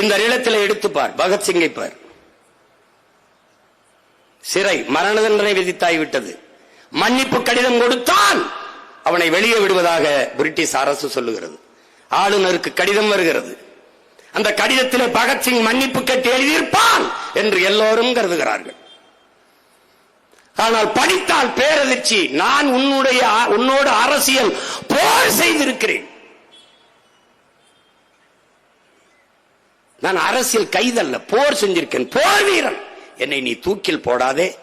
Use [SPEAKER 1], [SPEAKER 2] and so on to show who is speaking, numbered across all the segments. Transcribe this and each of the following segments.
[SPEAKER 1] இந்த நிலத்தில் எடுத்துப்பார் பகத்சிங்கை பார். சிறை மரண தண்டனை விதித்தாய் விட்டது. மன்னிப்பு கடிதம் கொடுத்தான். அவனை வெளியே விடுவதாக பிரிட்டிஷ் அரசு சொல்லுகிறது. ஆளுநருக்கு கடிதம் வருகிறது. அந்த கடிதத்தில் பகத்சிங் மன்னிப்பு கேட்டு எழுதியிருப்பான் என்று எல்லோரும் கருதுகிறார்கள். ஆனால் படித்தால் பேரதிர்ச்சி. நான் உன்னுடைய உன்னோடு அரசியல் போர் செய்திருக்கிறேன். நான் அரசியல் கைதல்ல போர் செஞ்சிருக்கேன் போர் வீரன். என்னை நீ தூக்கில் போடாதே.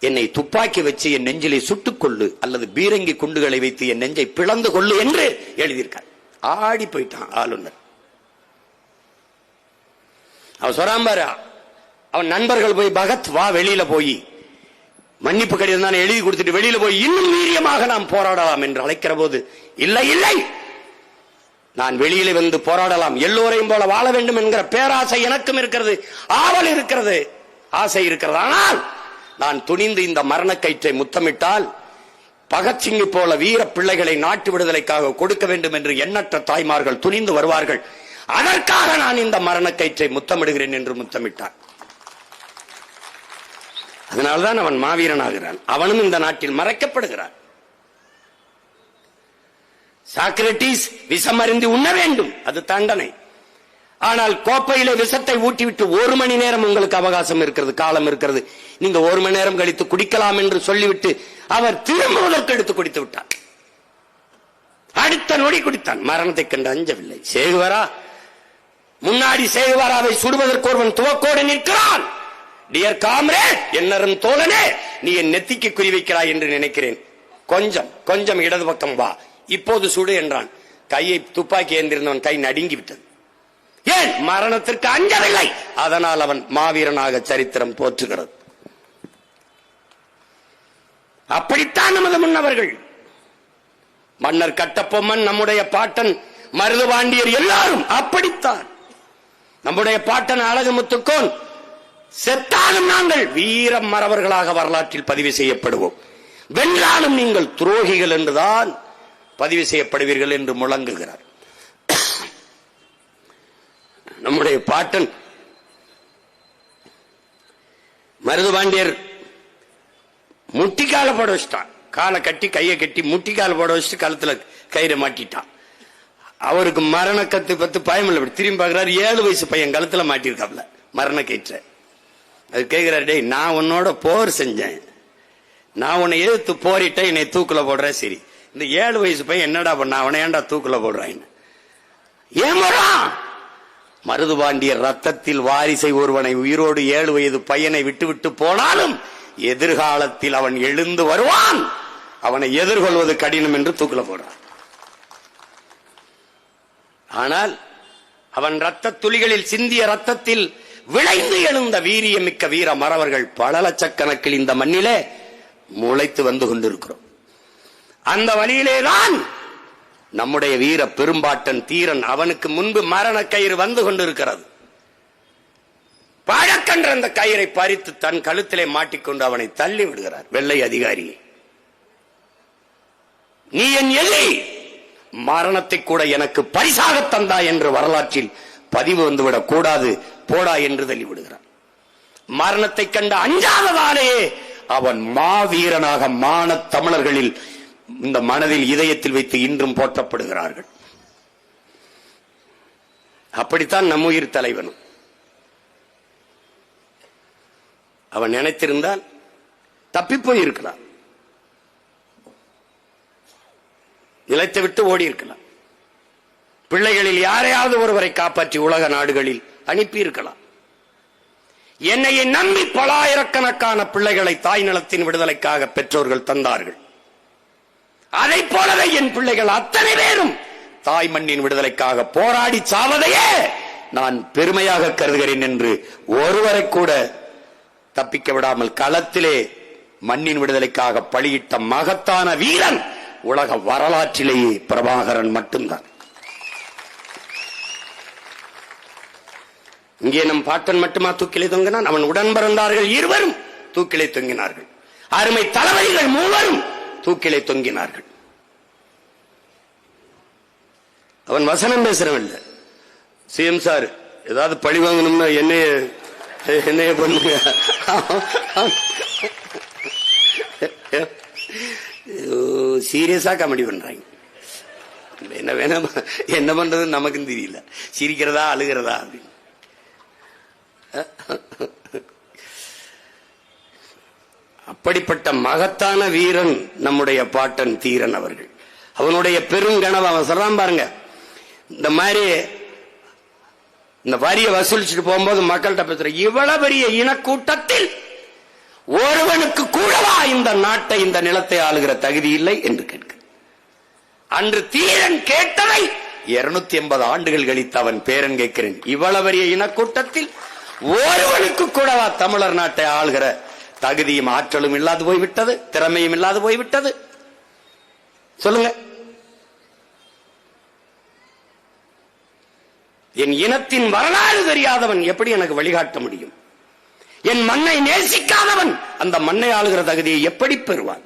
[SPEAKER 1] என்னை துப்பாக்கி வச்சு என் நெஞ்சிலை சுட்டுக் கொள்ளு அல்லது பீரங்கி குண்டுகளை வைத்து என் நெஞ்சை பிளந்து கொள்ளு என்று எழுதியிருக்கார். ஆடி போயிட்டான் ஆளுநர். அவன் சொல்றான் அவன் நண்பர்கள் போய் பகத் வா வெளியில போய் மன்னிப்பு கடிதம் தான் எழுதி கொடுத்துட்டு வெளியில போய் இன்னும் வீரியமாக நாம் போராடலாம் என்று அழைக்கிற போது இல்லை இல்லை! நான் வெளியில வந்து போராடலாம். எல்லோரையும் போல வாழ வேண்டும் என்கிற பேராசை எனக்கும் இருக்கிறது. ஆவல் இருக்கிறது. ஆசை இருக்கிறது. ஆனால் நான் துணிந்து இந்த மரணக்கயிற்றை முத்தமிட்டால் பகத்சிங்கை போல வீர பிள்ளைகளை நாட்டு விடுதலைக்காக கொடுக்க வேண்டும் என்று எண்ணற்ற தாய்மார்கள் துணிந்து வருவார்கள். அதற்காக நான் இந்த மரண கயிற்றை முத்தமிடுகிறேன் என்று முத்தமிட்டான். அதனால்தான் அவன் மாவீரனாகிறான். அவனும் இந்த நாட்டில் மறைக்கப்படுகிறான். சாக்ரட்டிஸ் விஷம் அருந்தி உண்ண வேண்டும். அது தண்டனை. ஆனால் கோப்பையில விஷத்தை ஊட்டிவிட்டு ஒரு மணி நேரம் உங்களுக்கு அவகாசம் இருக்கிறது காலம் இருக்கிறது. நீங்க ஒரு மணி நேரம் கழித்து குடிக்கலாம் என்று சொல்லிவிட்டு அவர் திரும்புவதற்கு எடுத்து குடித்து விட்டார். அடுத்த நொடி குடித்தான். மரணத்தை கண்டு அஞ்சவில்லை. சேகுவரா முன்னாடி சேகுவராவை சுடுவதற்கு ஒருவன் துவக்கோடு நிற்கிறான். டியர் காம்ரேட் என்னரும் தோழனே நீ என் நெத்திக்கு குறி வைக்கிறாய் என்று நினைக்கிறேன். கொஞ்சம் கொஞ்சம் இடது பக்கம் வா. இப்போது சுடு என்றான். கையை துப்பாக்கி ஏந்திருந்தவன் கை நடுங்கி விட்டது ஏன்? மரணத்திற்கு அஞ்சவில்லை. அதனால் அவன் மாவீரனாக சரித்திரம் போற்றுகிறது. அப்படித்தான் நமது முன்னவர்கள். மன்னர் கட்டப்பொம்மன் நம்முடைய பாட்டன் மருதுபாண்டியர் எல்லாரும் அப்படித்தான். நம்முடைய பாட்டன் அழகுமுத்துக்கோன் செத்தாலும் நாங்கள் வீரம் மறவர்களாக வரலாற்றில் பதிவு செய்யப்படுவோம். வென்றாலும் நீங்கள் துரோகிகள் என்றுதான் பதிவு செய்யப்படுவீர்கள் என்று முழங்குகிறார். நம்முடைய பாட்டன் மருதுபாண்டியர் முட்டிக்கால போட வச்சுட்டான். காலை கட்டி கையை கட்டி முட்டிக்கால போட வச்சுட்டு களத்துல கயிறை மாட்டிட்டான். அவருக்கு மரண கத்து பத்து பயம் இல்லை. திரும்பி பார்க்கிறாரு ஏழு வயசு பையன் களத்துல மாட்டியிருக்காப்ல மரண கயிற்ற. அது கேட்கிறாரு டேய் நான் உன்னோட போர் செஞ்சேன். நான் உன்னை எதிர்த்து போரிட்டேன் என்னை தூக்கில் போடுறேன் சரி. இந்த ஏழு வயசு பையன் என்னடா பண்ண? அவனை ஏன்டா தூக்கில் போடுறான்? ஏன் மருதுபாண்டியர் ரத்தத்தில் வாரிசை ஒருவனை உயிரோடு ஏழு வயது பையனை விட்டுவிட்டு போனாலும் எதிர்காலத்தில் அவன் எழுந்து வருவான். அவனை எதிர்கொள்வது கடினம் என்று தூக்கில் போடுறான். ஆனால் அவன் ரத்த துளிகளில் சிந்திய ரத்தத்தில் விளைந்து எழுந்த வீரியமிக்க வீர மறவர்கள் பல லட்சக்கணக்கில் இந்த மண்ணிலே முளைத்து வந்து கொண்டிருக்கிறோம். அந்த வழியிலேதான் நம்முடைய வீர பெரும்பாட்டன் தீரன் அவனுக்கு முன்பு மரண கயிறு வந்து கொண்டிருக்கிறது. பழக்கன்ற அந்த கயிறை பறித்து தன் கழுத்திலே மாட்டிக்கொண்டு அவனை தள்ளி விடுகிறார் வெள்ளை அதிகாரி நீ என் எதிரி! மரணத்தை கூட எனக்கு பரிசாக தந்தா என்று வரலாற்றில் பதிவு வந்துவிடக் கூடாது போடா என்று தள்ளிவிடுகிறான் மரணத்தை கண்ட அஞ்சாததாலேயே அவன் மாவீரனாக மான தமிழர்களில் இந்த மனதில் இதயத்தில் வைத்து இன்றும் போற்றப்படுகிறார்கள். அப்படித்தான் நம்ம உயிர் தலைவனும். அவன் நினைத்திருந்தால் தப்பிப்போய் இருக்கலாம். நிலைத்து விட்டு ஓடி இருக்கலாம். பிள்ளைகளில் யாரையாவது ஒருவரை காப்பாற்றி உலக நாடுகளில் அனுப்பி இருக்கலாம் என்னையை நம்பி பலாயிரக்கணக்கான பிள்ளைகளை தாய் நிலத்தின் விடுதலைக்காக பெற்றோர்கள் தந்தார்கள். அதை போலவே என் பிள்ளைகள் அத்தனை பேரும் தாய் மண்ணின் விடுதலைக்காக போராடி சாவதையே நான் பெருமையாக கருதுகிறேன் என்று ஒருவரை கூட தப்பிக்க விடாமல் களத்திலே மண்ணின் விடுதலைக்காக பலியிட்ட மகத்தான வீரன் உலக வரலாற்றிலேயே பிரபாகரன் மட்டும்தான். இங்கே நம் பாட்டன் மட்டுமா தூக்கிலே தொங்கினான்? அவன் உடன் பிறந்தார்கள் இருவரும் தூக்கிலே தொங்கினார்கள். அருமை தளபதிகள் மூவரும் தூக்கிலே தொங்கினார்கள். அவன் வசனம் பேசுறவன் இல்ல. சிஎம் சார் ஏதாவது பழி வாங்கணும்னா என்னைய என்னைய பண்ணுங்க. சீரியஸா காமெடி பண்றாங்க. என்ன வேணா என்ன பண்றது நமக்கும் தெரியல. சிரிக்கிறதா அழுகிறதா அப்படின்னு. அப்படிப்பட்ட மகத்தான வீரன் நம்முடைய பாட்டன் தீரன் அவர்கள். அவனுடைய பெருங்கனவு அவன் சொல்றான் பாருங்க இந்த மாதிரி இந்த வரியை வசூலிச்சுட்டு போகும்போது மக்கள்கிட்ட பேசுற இவ்வளவு பெரிய இனக்கூட்டத்தில் ஒருவனுக்கு கூடவா இந்த நாட்டை இந்த நிலத்தை ஆளுகிற தகுதி இல்லை என்று கேட்க அன்று தீரன் கேட்டதை இருநூத்தி எண்பது ஆண்டுகள் கழித்து அவன் பேரன் கேட்கிறேன். இவ்வளவு பெரிய இனக்கூட்டத்தில் ஒருவனுக்கு கூடவா தமிழர் நாட்டை ஆளுகிற தகுதியும் ஆற்றலும் இல்லாது போய்விட்டது திறமையும் இல்லாது போய்விட்டது. சொல்லுங்க. என் இனத்தின் வரலாறு தெரியாதவன் எப்படி எனக்கு வழிகாட்ட முடியும்? என் மண்ணை நேசிக்காதவன் அந்த மண்ணை ஆளுகிற தகுதியை எப்படி பெறுவான்?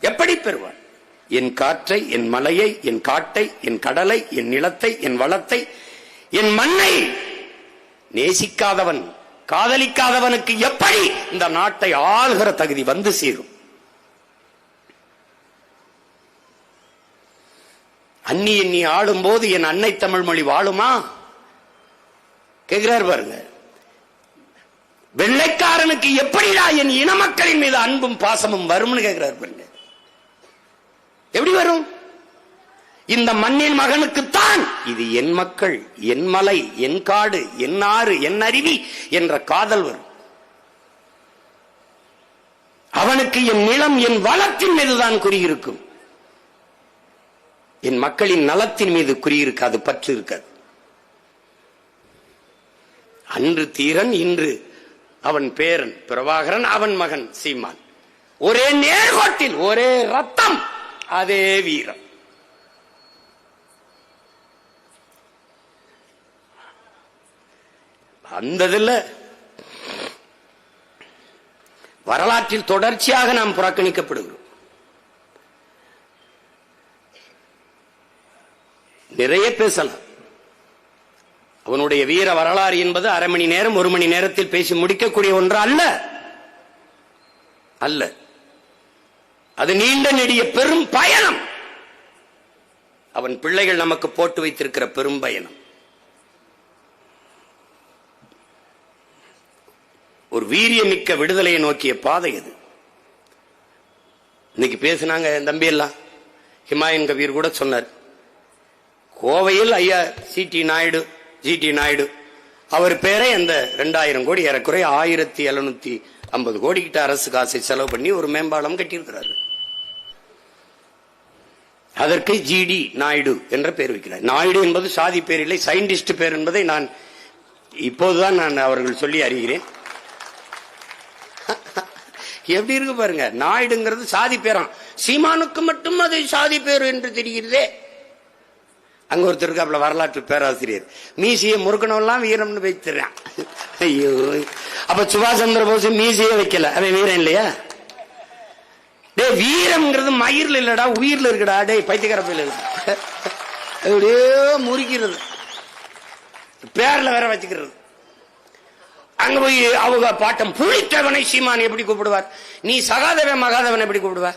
[SPEAKER 1] எப்படி பெறுவான்? என் காற்றை என் மலையை என் காட்டை என் கடலை என் நிலத்தை என் வளத்தை என் மண்ணை நேசிக்காதவன் காதலிக்காதவனுக்கு எப்படி இந்த நாட்டை ஆளுகிற தகுதி வந்து சேரும்? அன்னி எண்ணி ஆளும் போது என் அன்னை தமிழ் மொழி வாழுமா? கேட்கிறார் பாருங்க. வெள்ளைக்காரனுக்கு எப்படிடா என் இன மக்களின் மீது அன்பும் பாசமும் வரும்னு கேட்கிறார் பாருங்க. எப்படி வரும்? இந்த மண்ணின் மகனுக்குத்தான். இது என் மக்கள் என் மலை என் காடு என் ஆறு என் அருவி என்ற காதல் வரும். அவனுக்கு என் நிலம் என் வளத்தின் மீதுதான் குறியிருக்கும் என் மக்களின் நலத்தின் மீது குறியிருக்காது பற்று இருக்காது அன்று தீரன் இன்று அவன் பேரன் பிரபாகரன் அவன் மகன் சீமான். ஒரே நேர்கோட்டில் ஒரே ரத்தம் அதே வீரம். அந்த இதுல வரலாற்றில் தொடர்ச்சியாக நாம் புறக்கணிக்கப்படுகிறோம். நிறைய பேசலாம். அவனுடைய வீர வரலாறு என்பது அரை மணி நேரம் ஒரு மணி நேரத்தில் பேசி முடிக்கக்கூடிய ஒன்று அல்ல. அல்ல. அது நீண்ட நெடிய பெரும் பயணம். அவன் பிள்ளைகள் நமக்கு போட்டு வைத்திருக்கிற பெரும் பயணம். ஒரு வீரியமிக்க விடுதலையை நோக்கிய பாதை அது. இன்னைக்கு பேசினாங்க என் தம்பி எல்லாம். ஹிமாயன் கபீர் கூட சொன்னார். கோவையில் ஐயா C D Naidu G D Naidu அவர் பேரை அந்த ரெண்டாயிரம் கோடி ஏறக்குறைய ஆயிரத்தி எழுநூத்தி ஐம்பது கோடி கிட்ட அரசு காசை செலவு பண்ணி ஒரு மேம்பாலம் கட்டியிருக்கிறாரு. அதற்கு ஜிடி நாயுடு என்ற பெயர் வைக்கிறார். நாயுடு என்பது சாதி பேர் இல்லை சயின்டிஸ்ட் பேர் என்பதை நான் இப்போதுதான் நான் அவர்கள் சொல்லி அறிகிறேன். எப்படி இருக்கு பாருங்க? நாயுடுங்கிறது சாதி பேரம். சீமானுக்கு மட்டும் அது சாதி பேர் என்று தெரிகிறதே. அங்க ஒருத்தர் இருக்காப்ல வரலாற்று பேராசிரியர். மீசியை முறுக்கணவெல்லாம் வீரம்னு வைத்துறான் ஐயோ. அப்ப சுபாஷ் சந்திர போஸ் மீசியே வைக்கல. அவன் வீரன் இல்லையா? டே வீரம்ங்கிறது மயிர்ல இல்லடா உயிர்ல இருக்குடா. டே பைத்தியக்கார இருக்கு. அப்படியே முறிக்கிறது. பேர்ல வேற வச்சுக்கிறது. அங்க போய் அவங்க பாட்டம் புளித்தவனை சீமான் எப்படி கூப்பிடுவார்? நீ சகாதேவன் மகாதேவன் எப்படி கூப்பிடுவ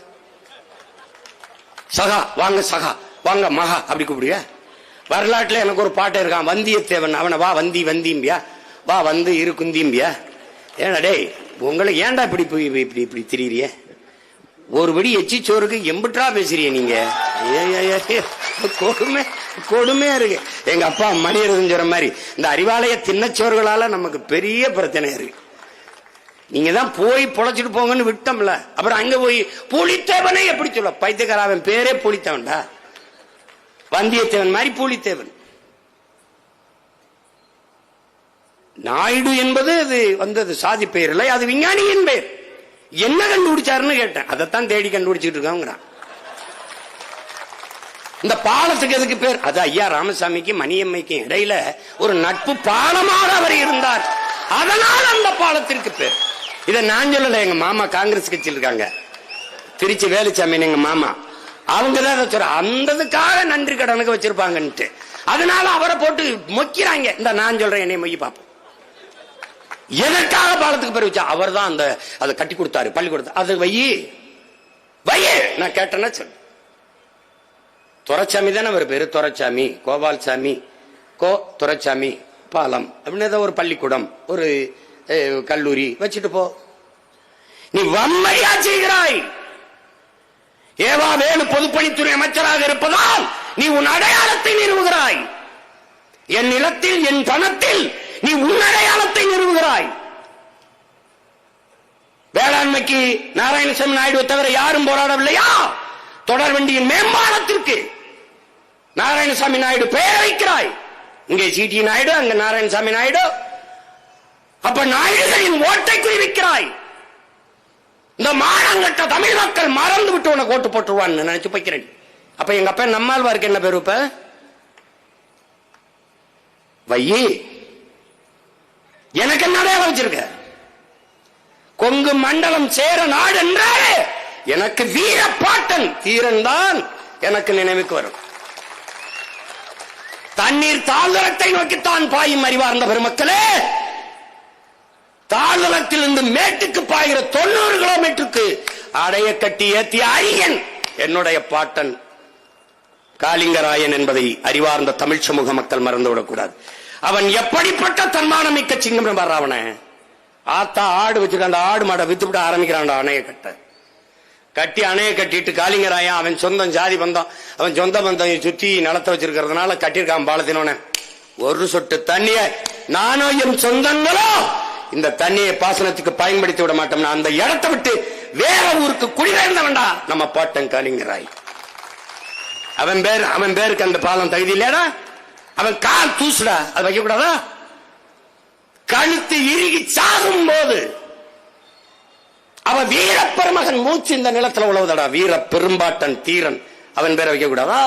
[SPEAKER 1] சகா வாங்க சகா வாங்க மகா அப்படி கூப்பிடுவ வரலாற்றுல எனக்கு ஒரு பாட்டு இருக்கான் வந்தியத்தேவன். அவனை வா வந்தி வந்தியம்பியா? வா வந்து இரு ஏன்னா ஏடா டேய் உங்களை ஏன்டா இப்படி போய் இப்படி இப்படி திரியறிய? ஒரு படி எச்சி சோறுக்கு எம்பிட்டா பேசுறிய நீங்க? ஏ, ஏ, ஏ, கொடுமை கொடுமையா இருக்கு. எங்க அப்பா மணியரசன் சொல்ற மாதிரி இந்த அறிவாலய தின்னச்சோர்களால நமக்கு பெரிய பிரச்சனை இருக்கு. நீங்க தான் போய் பொழைச்சிட்டு போங்கன்னு விட்டோம்ல. அப்புறம் அங்க போய் புலித்தேவனை எப்படி சொல்ல? பைத்தியக்காராவன் பேரே புலித்தேவன்டா. வந்தியத்தேவன் மாதிரி புலித்தேவன். நாயுடு என்பது அது வந்தது சாதி பெயர் இல்லை அது விஞ்ஞானியின் பெயர். என்ன கண்டுபிடிச்சாருன்னு கேட்டேன். அதைத்தான் தேடி கண்டுபிடிச்சிட்டு இருக்காங்கிறான். இந்த பாலத்துக்கு எதுக்கு பேர்? அது ஐயா ராமசாமிக்கு மணியம்மைக்கும் இடையில ஒரு நட்பு பாலமாக அவர் இருந்தார். அதனால் அந்த பாலத்திற்கு பேர். இதை நான் சொல்லல எங்க மாமா காங்கிரஸ் கட்சியில் இருக்காங்க. திருச்சி வேலுச்சாமி எங்க மாமா. அவங்க தான் சொல்ற அந்ததுக்காக நன்றி கடனுக்கு வச்சிருப்பாங்கன்ட்டு. அதனால அவரை போட்டு மொக்கிறாங்க. இந்த நான் சொல்றேன் என்னை மொய் பார்ப்போம் எதற்காக பாலத்துக்கு பேர் வச்சா அவர் தான் அந்த அதை கட்டி கொடுத்தாரு பள்ளிக்கூடத்தை அது வையி வையே நான் கேட்டேன்னா சொல்லு. துரைச்சாமி தானே அவர் பேரு? துரைச்சாமி. கோபால்சாமி. கோ துரைச்சாமி. பாலம். அப்படின்னு ஏதோ ஒரு பள்ளிக்கூடம் ஒரு கல்லூரி. வச்சுட்டு போ. நீ வன்மையா செய்கிறாய். ஏவா வேலு பொதுப்பணித்துறை அமைச்சராக இருப்பதால் நீ உன் அடையாளத்தை நிறுவுகிறாய். என் நிலத்தில் என் பணத்தில் நீ உன் அடையாளத்தை நிறுவுகிறாய். வேளாண்மைக்கு நாராயணசாமி நாயுடு தவிர யாரும் போராடவில்லையா? தொடர் வண்டியின் மேம்பாலத்திற்கு. நாராயணசாமி நாயுடு பெயர் வைக்கிறாய். இங்கே சிடி நாயுடு அங்க நாராயணசாமி நாயுடு. அப்ப நாயுடுகளின் ஓட்டை குறிவிக்கிறாய் இந்த மானங்கட்ட தமிழ் மக்கள் மறந்து விட்டு உனக்கு ஓட்டு போட்டுருவான்னு நினைச்சு போய்க்கிறேன். அப்ப எங்க அப்பா நம்மாழ்வாருக்கு என்ன பேரு இப்ப? வையி. எனக்கு என்ன வச்சிருக்க? கொங்கு மண்டலம் சேர நாடு என்றாலே எனக்கு வீர பாட்டன் தீரன் தான் எனக்கு நினைவுக்கு வரும். தண்ணீர் தாழ்தளத்தை நோக்கித்தான் பாயும் அறிவார்ந்த பெருமக்களே. தாழ்தளத்திலிருந்து மேட்டுக்கு பாய்கிற தொண்ணூறு கிலோமீட்டருக்கு அடைய கட்டி ஏத்திய அரியன் என்னுடைய பாட்டன். காளிங்கராயன் என்பதை அறிவார்ந்த தமிழ் சமூக மக்கள் மறந்துவிடக்கூடாது. அவன் எப்படிப்பட்ட தன்மானம் மிக்க சிங்கம் பாரு ஆத்தா ஆடு வச்சிருக்க அந்த ஆடு மாடை வித்து விட அணைய கட்ட கட்டி அணையை கட்டிட்டு காலிங்கராயன் அவன் சொந்தம் ஜாதி பந்தம் அவன் சொந்த பந்தம் சுத்தி நிலத்தை வச்சிருக்கிறதுனால கட்டியிருக்கான் பாலத்தினோன. ஒரு சொட்டு தண்ணிய நானோ என் சொந்தங்களோ இந்த தண்ணியை பாசனத்துக்கு பயன்படுத்தி விட மாட்டோம்னா அந்த இடத்தை விட்டு வேற ஊருக்கு குடிபெயர்ந்தவன்டா நம்ம பாட்டன் காலிங்கராய் அவன் பேர் அவன் பேருக்கு அந்த பாலம் தகுதி இல்லையாடா? அவன் கால் தூசுடா அது வைக்க கூடாதா கழுத்து இறுகி சாகும் போது அவன் வீர பெருமகன் மூச்சு இந்த நிலத்துல உழவுதடா. வீர பெரும்பாட்டன் தீரன். அவன் பேரை வைக்க கூடாதா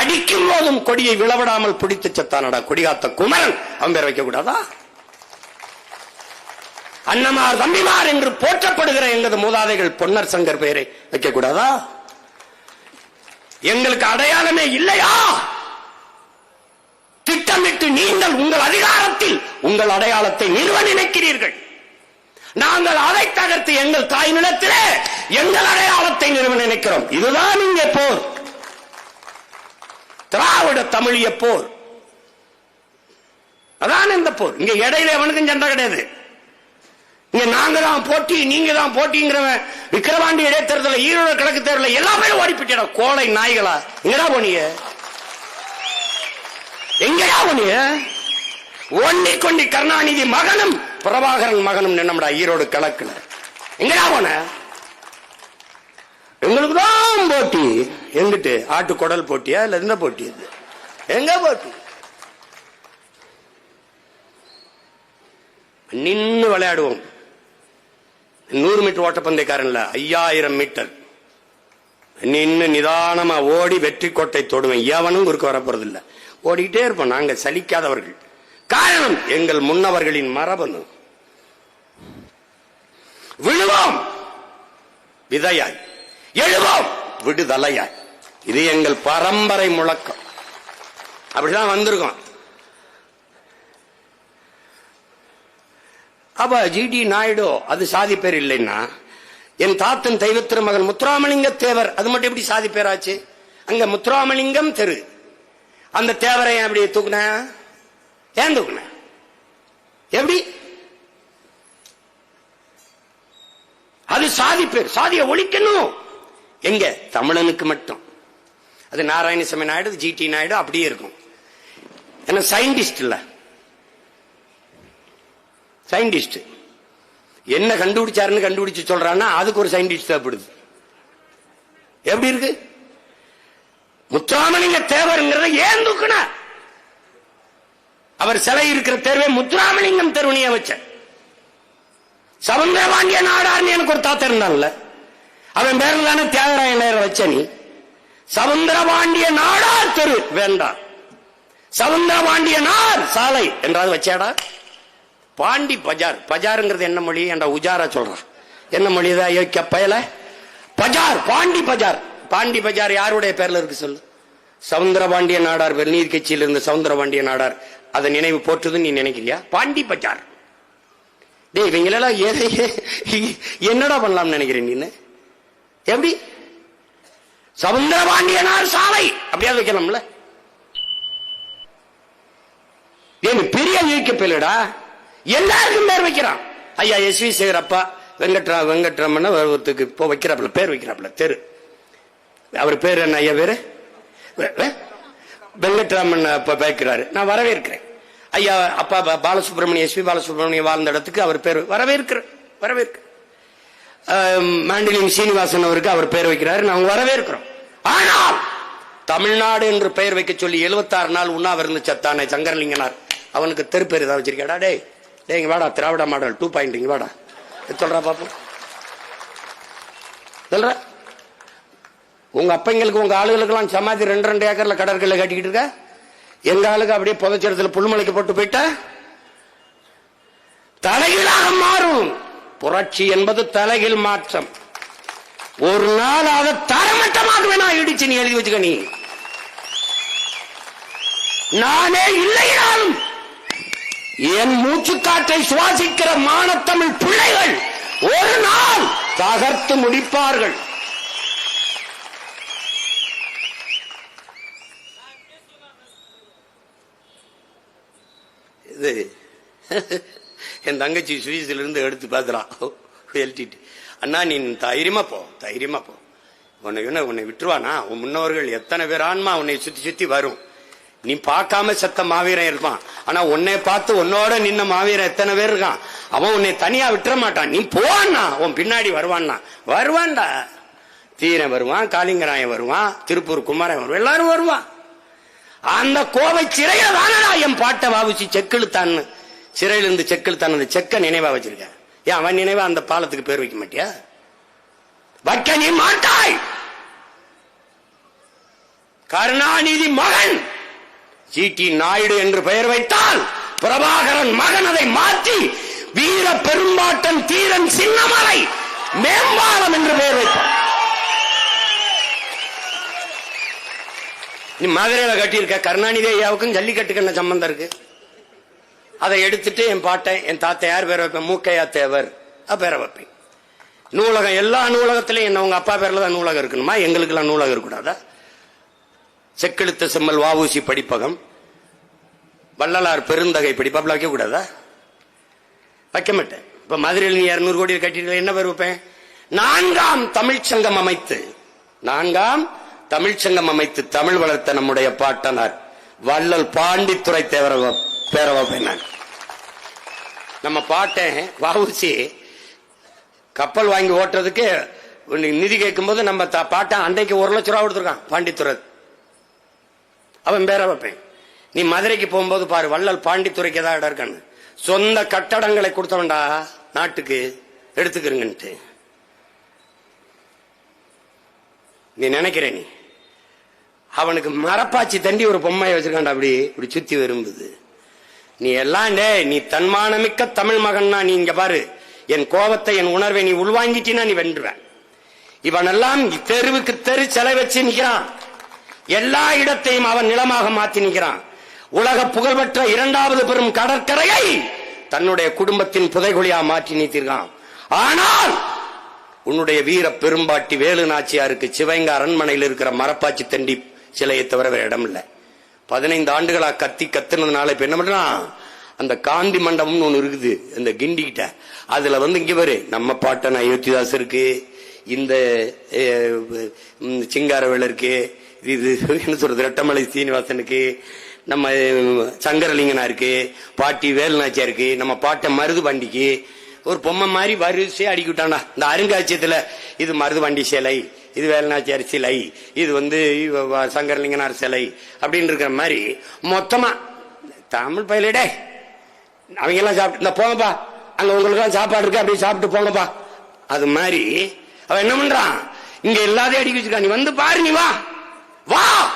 [SPEAKER 1] அடிக்கும் போதும் கொடியை விளவிடாமல் பிடித்து செத்தானடா. கொடிகாத்த குமரன் அவன் பேரை வைக்க கூடாதா அன்னமார் தம்பிமார் என்று போற்றப்படுகிற எங்களது மூதாதைகள் பொன்னர் சங்கர் பெயரை வைக்க கூடாதா எங்களுக்கு அடையாளமே இல்லையா? திட்டமிட்டு நீங்கள் உங்கள் அதிகாரத்தில் உங்கள் அடையாளத்தை நிறுவ நினைக்கிறீர்கள். நாங்கள் அதை தகர்த்து எங்கள் தாய் நிலத்திலே எங்கள் அடையாளத்தை நிறுவ நினைக்கிறோம். இதுதான் இங்கே போர். திராவிட தமிழிய போர். அதான் இந்த போர். இங்க இடையில எவனுக்கும் சண்டை கிடையாது. இங்க நாங்க தான் போட்டி நீங்க தான் போட்டிங்கிறவன் விக்கிரவாண்டி இடைத்தேர்தல ஈரோடு கிழக்கு தேர்தல எல்லா பேரும் ஓடிப்பிட்டா கோலை நாய்களா? எங்கடா போனீங்க? எங்கடா போனீங்க ஒன்னி கொண்டி கருணாநிதி மகனும் பிரபாகரன் மகனும் நின்னம்டா ஈரோடு கலக்குன எங்கடா எங்களுக்கு தான் போட்டி. எங்கிட்டு? ஆட்டு குடல் போட்டியா இல்ல என்ன போட்டி இது எங்க போட்டி? நின்னு விளையாடுவோம். நூறு மீட்டர் ஓட்டப்பந்தயக்காரன்ல ஐயாயிரம் மீட்டர். நின்று நிதானமா ஓடி வெற்றி கோட்டை தொடுவேன். எவனும் குறுக்க வரப்போறது இல்ல ஓடிக்கிட்டே இருப்போம். நாங்க சலிக்காதவர்கள். காரணம் எங்கள் முன்னவர்களின் மரபணு. விழுவோம். விதையாய். எழுவோம். விடுதலையாய். இது எங்கள் பரம்பரை முழக்கம். அப்படிதான் வந்திருக்கோம். அப்ப ஜிடி நாயுடு அது சாதி பேர் இல்லைன்னா என் தாத்தன் தெய்வ திருமகன் முத்துராமலிங்க தேவர் அது மட்டும் எப்படி சாதி பேராச்சு? அங்க முத்துராமலிங்கம் தெரு. அந்த தேவரை ஏன் அப்படி தூக்குன? ஏன் தூக்குன? எப்படி? அது சாதி பேர் சாதியை ஒழிக்கணும். எங்க? தமிழனுக்கு மட்டும். அது நாராயணசாமி நாயுடு ஜி டி நாயுடு அப்படியே இருக்கும். ஏன்னா சயின்டிஸ்ட் இல்ல. சயின்டிஸ்ட். என்ன கண்டுபிடிச்சாருன்னு கண்டுபிடிச்சு சொல்றான்னா அதுக்கு ஒரு சயின்டிஸ்ட் தேவைப்படுது. எப்படி இருக்கு? முத்துராமலிங்க தேவருங்கிறத ஏன் தூக்குன அவர் சிலை இருக்கிற தேர்வை முத்துராமலிங்கம் தெருவனிய வச்ச சவுந்தரபாண்டிய நாடார்னு எனக்கு ஒரு தாத்தா இருந்தான்ல அவன் பேர்ல தானே தியாகராய நேரம் வச்ச நீ. சவுந்தரபாண்டிய நாடார் தெரு வேண்டாம் சவுந்தரபாண்டிய நார் சாலை என்றாவது வச்சாடா? பாண்டி பஜார். பஜாருங்கிறது என்ன மொழி? என்ற உஜாரா சொல்றான் என்ன மொழிதா தான் யோக்கிய பயல. பஜார் பாண்டி பஜார். பாண்டி பஜார் யாருடைய பேர்ல இருக்கு சொல்லு? சவுந்தரபாண்டிய நாடார் வெந்நீர் கட்சியில் இருந்த சவுந்தரபாண்டிய நாடார் அதை நினைவு போற்றுதுன்னு நீ நினைக்கிறியா? பாண்டி பஜார். டேய் இவங்களெல்லாம் எதை- என்னடா பண்ணலாம்னு நினைக்கிறேன் நீ எப்படி? சவுந்தரபாண்டியனார் சாலை! அப்படியாவது வைக்கலாம்ல. ஏன் பெரிய இயக்க பேலடா எல்லாருக்கும் பேர் வைக்கிறான். ஐயா எஸ். வி. சேகர் அப்பா வெங்கட்ரா வெங்கட்ராமன் ஒருத்தருக்கு இப்போ வைக்கிறாப்புல பேர் வைக்கிறாப்புல தெரு. அவர் பேர் என்ன ஐயா பேரு வெங்கட்ராமன் அப்பா வைக்கிறாரு நான் வரவேற்கிறேன். ஐயா அப்பா பாலசுப்ரமணியம் எஸ். பி பாலசுப்ரமணியம் வாழ்ந்த இடத்துக்கு அவர் பேர் வரவேற்கிறேன். வரவேற்கிறேன். ஆம், மாண்டிலிங் சீனிவாசன் அவருக்கு அவர் பேர் வைக்கிறாரு. நாங்கள் வரவேற்கிறோம். ஆனால் தமிழ்நாடு என்று பெயர் வைக்க சொல்லி 76 நாள் உண்ணாவிருந்து சத்தானே சங்கரலிங்கனார். அவனுக்கு தெருப்பேர் ஏதாவது வச்சிருக்கா டேய்? ஏங்க வாடா திராவிட மாடல் டூ பாயிண்ட் இங்க வாடா. இது பார்ப்போம் பாப்போம். சொல்ற. உங்க அப்பங்களுக்கு உங்க ஆளுகளுக்கெல்லாம் சமாதி ரெண்டு ரெண்டு ஏக்கர்ல கடற்கரையில் கட்டிக்கிட்டு இருக்க? எங்க ஆளுக்கு அப்படியே புதைச்சரத்துல புல்மலைக்கு போட்டு போயிட்டா? தலைகீழாக மாறும். புரட்சி என்பது தலைகீழ் மாற்றம். ஒரு நாள் அதை தரமட்டமாக வேணா இடிச்சு நீ எழுதி வச்சுக்க நீ. நானே இல்லைனாலும் என் மூச்சுக்காற்றை சுவாசிக்கிற மானத்தமிழ் பிள்ளைகள் ஒரு நாள் தகர்த்து முடிப்பார்கள். இது என் தங்கச்சி சுவிஸ்ல இருந்து எடுத்து பார்த்துறான் எழுட்டிட்டு அண்ணா நீ தைரியமா போ தைரியமா போ. உன்னை என்ன உன்னை விட்டுருவானா? உன் முன்னோர்கள் எத்தனை பேர் ஆன்மா உன்னை சுத்தி சுத்தி வரும். நீ பார்க்காம செத்த மாவீரன் இருப்பான். ஆனா உன்னை பார்த்து உன்னோட நின்ன மாவீரன் எத்தனை பேர் இருக்கான்? அவன் உன்னை தனியா விட்டுற மாட்டான். நீ போவான்னா? உன் பின்னாடி வருவான்னா? வருவான்டா. தீரன் வருவான் காளிங்கராயன் வருவான் திருப்பூர் குமாரன் வருவான். எல்லாரும் வருவான். அந்த கோவை சிறையில தானடா என் பாட்டை வாவிச்சு செக்கெழுத்தான்னு? சிறையில இருந்து செக்கெழுத்தான் அந்த செக்க நினைவா வச்சிருக்கேன். ஏன் அவன் நினைவா அந்த பாலத்துக்கு பேர் வைக்க மாட்டியா? வைக்க நீ மாட்டாய் கருணாநிதி மகன்! ஜிடி நாயுடு என்று பெயர் வைத்தால் பிரபாகரன் மகன் அதை மாற்றி வீர பெரும்பாட்டன் தீரன் சின்னமலை மேம்பாலம் என்று பெயர் வைத்தார் நீ மதுரையில கட்டியிருக்க கருணாநிதி ஐயாவுக்கும் ஜல்லிக்கட்டுக்கு என்ன சம்பந்தம் இருக்கு? அதை எடுத்துட்டு என் பாட்டை என் தாத்தா யார் பேர் வைப்பேன் மூக்கையா தேவர். பேர பேரை வைப்பேன். நூலகம் எல்லா நூலகத்திலையும் என்ன உங்க அப்பா பேர்ல தான் நூலகம் இருக்கணுமா? எங்களுக்கெல்லாம் நூலகம் இருக்கக்கூடாதா? செக்கெழுத்த செம்மல் வாவூசி படிப்பகம். வள்ளலார் பெருந்தகை படிப்பாப்ல வைக்க கூடாதா? வைக்க மாட்டேன். இப்ப மதுரையில் நீ இருநூறு கோடி கட்டிட்டு என்ன பேர் வைப்பேன்? நான்காம் தமிழ்ச்சங்கம் அமைத்து நான்காம் தமிழ்ச்சங்கம் அமைத்து தமிழ் வளர்த்த நம்முடைய பாட்டனார் வள்ளல் பாண்டித்துறை தேவர பேர வைப்பேன் நம்ம பாட்டேன் வாவூசி கப்பல் வாங்கி ஓட்டுறதுக்கு நிதி நிதி கேட்கும்போது நம்ம த- அன்றைக்கு ஒரு லட்ச ரூபா கொடுத்துருக்கான் பாண்டித்துறை. அவன் பேர வைப்பேன் நீ மதுரைக்கு போகும்போது பாரு வள்ளல் பாண்டித்துறைக்கு ஏதாவது இடம் இருக்கான்னு. சொந்த கட்டடங்களை கொடுத்தவன்டா நாட்டுக்கு எடுத்துக்கிறங்கன்ட்டு நீ நினைக்கிற நீ? அவனுக்கு மரப்பாச்சி தண்டி ஒரு பொம்மையை வச்சிருக்கான்டா அப்படி இப்படி சுத்தி விரும்புது. நீ எல்லாம் டே நீ தன்மானமிக்க தமிழ் மகன்னா நீ இங்க பாரு. என் கோபத்தை என் உணர்வை நீ உள்வாங்கிட்டினா நீ வென்றுவ. இவனெல்லாம் தெருவுக்கு தெரு சிலை வச்சு நிக்கிறான். எல்லா இடத்தையும் அவன் நிலமாக மாற்றி நிற்கிறான். உலக புகழ்பெற்ற இரண்டாவது பெரும் கடற்கரையை தன்னுடைய குடும்பத்தின் புதைகுழியா மாற்றி நீத்திருக்கான். ஆனால் உன்னுடைய வீர பெரும்பாட்டி வேலு நாச்சியாருக்கு சிவங்க அரண்மனையில் இருக்கிற மரப்பாச்சி தண்டி சிலையை தவிர வேற இடம் இல்லை. பதினைந்து ஆண்டுகளா கத்தி கத்துனதுனால இப்ப என்ன பண்றான்? அந்த காந்தி மண்டபம்னு ஒண்ணு இருக்குது இந்த கிண்டி கிட்ட. அதுல வந்து இங்க பாரு நம்ம பாட்டன் அயோத்திதாஸ் இருக்கு இந்த சிங்காரவேல் இருக்கு இது என்ன சொல்றது ரெட்டமலை சீனிவாசனுக்கு நம்ம சங்கரலிங்கனா இருக்கு பாட்டி வேலுநாச்சியா இருக்கு நம்ம பாட்டை மருது வண்டிக்கு ஒரு பொம்மை மாதிரி வரிசையா அடிக்கி விட்டான்டா இந்த அருங்காட்சியத்துல இது மருது வண்டி சிலை இது வேலுநாச்சியார் சிலை இது வந்து சங்கரலிங்கனார் சிலை அப்படின்னு இருக்கிற மாதிரி மொத்தமா தமிழ் பயிலடே அவங்க எல்லாம் சாப்பிட்டு இந்த போங்கப்பா அங்க உங்களுக்கெல்லாம் சாப்பாடு இருக்கு அப்படியே சாப்பிட்டு போங்கப்பா. அது மாதிரி அவன் என்ன பண்றான்? இங்க எல்லாத்தையும் அடிக்க வச்சிருக்கான். நீ வந்து பாரு நீ வா. வா!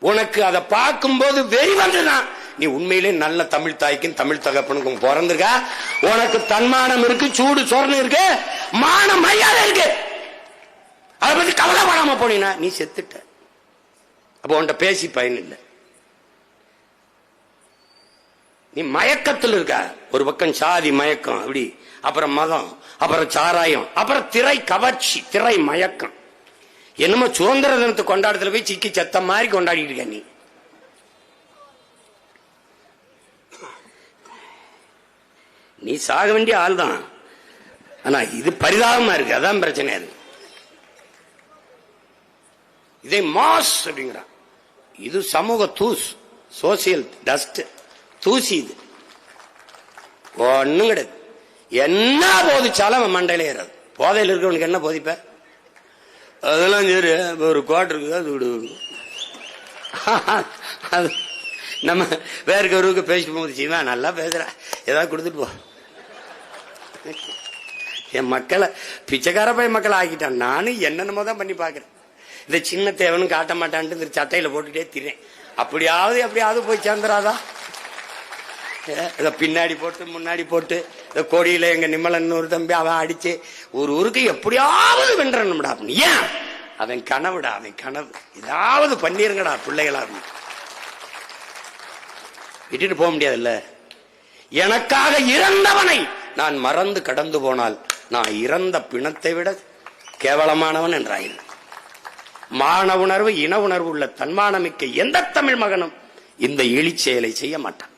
[SPEAKER 1] உனக்கு அதை பார்க்கும்போது வெறி வந்துதான் நீ உண்மையிலே நல்ல தமிழ் தாய்க்கும் தமிழ் தகப்பனுக்கும் பிறந்திருக்க. உனக்கு தன்மானம் இருக்கு சூடு சொரணம் இருக்கு மான மரியாதை இருக்கு. அதை பத்தி கவலைப்படாம போனீனா நீ செத்துட்ட. அப்போ உன்கிட்ட பேசி பயன் இல்லை. நீ மயக்கத்தில் இருக்க. ஒரு பக்கம் சாதி மயக்கம் அப்படி. அப்புறம் மதம் அப்புறம் சாராயம் அப்புறம் திரை கவர்ச்சி திரை மயக்கம். என்னமோ சுதந்திர தினத்தை கொண்டாடத்துல போய் சிக்கி செத்த மாதிரி கொண்டாடிட்டு இருக்க நீ. நீ சாக வேண்டிய ஆள் தான். ஆனா இது பரிதாபமா இருக்கு. அதான் பிரச்சனை அது. இதை மாஸ் அப்படிங்கிறான். இது சமூக தூஸ் சோசியல் டஸ்ட் தூசி இது. ஒண்ணும் கிடையாது. என்ன போதிச்சாலும் அவன் மண்டையில ஏறாது. போதையில் இருக்கிறவனுக்கு என்ன போதிப்பேன் அதெல்லாம் சரி. இப்போ ஒரு கோட்டை இருக்குது? அது விடு. அது நம்ம வேற கருவுக்கு பேசிட்டு போகுது சீமா நல்லா பேசுற ஏதாவது கொடுத்துட்டு போ. என் மக்களை பிச்சைக்கார போய் மக்களை ஆக்கிட்டான். நானும் என்னென்னமோ தான் பண்ணி பார்க்குறேன். இந்த சின்ன தேவனும் காட்ட மாட்டான்ட்டு இந்த போட்டுகிட்டே போட்டுட்டே திரேன் அப்படியாவது எப்படியாவது போய் சேர்ந்துடாதான் இதை பின்னாடி போட்டு முன்னாடி போட்டு இந்த கோடியில எங்க நிம்மலன் ஒரு தம்பி அவன் அடிச்சு ஒரு ஊருக்கு எப்படியாவது வென்றணும்டா அப்படின்னு. ஏன்? அவன் கனவுடா அவன் கனவு. ஏதாவது பண்ணிருங்கடா பிள்ளைகளா விட்டுட்டு போக முடியாதுல்ல? எனக்காக இறந்தவனை நான் மறந்து கடந்து போனால் நான் இறந்த பிணத்தை விட கேவலமானவன் என்றாயின். மான உணர்வு இன உணர்வு உள்ள தன்மானமிக்க எந்த தமிழ் மகனும் இந்த எழிச்செயலை செய்ய மாட்டான்.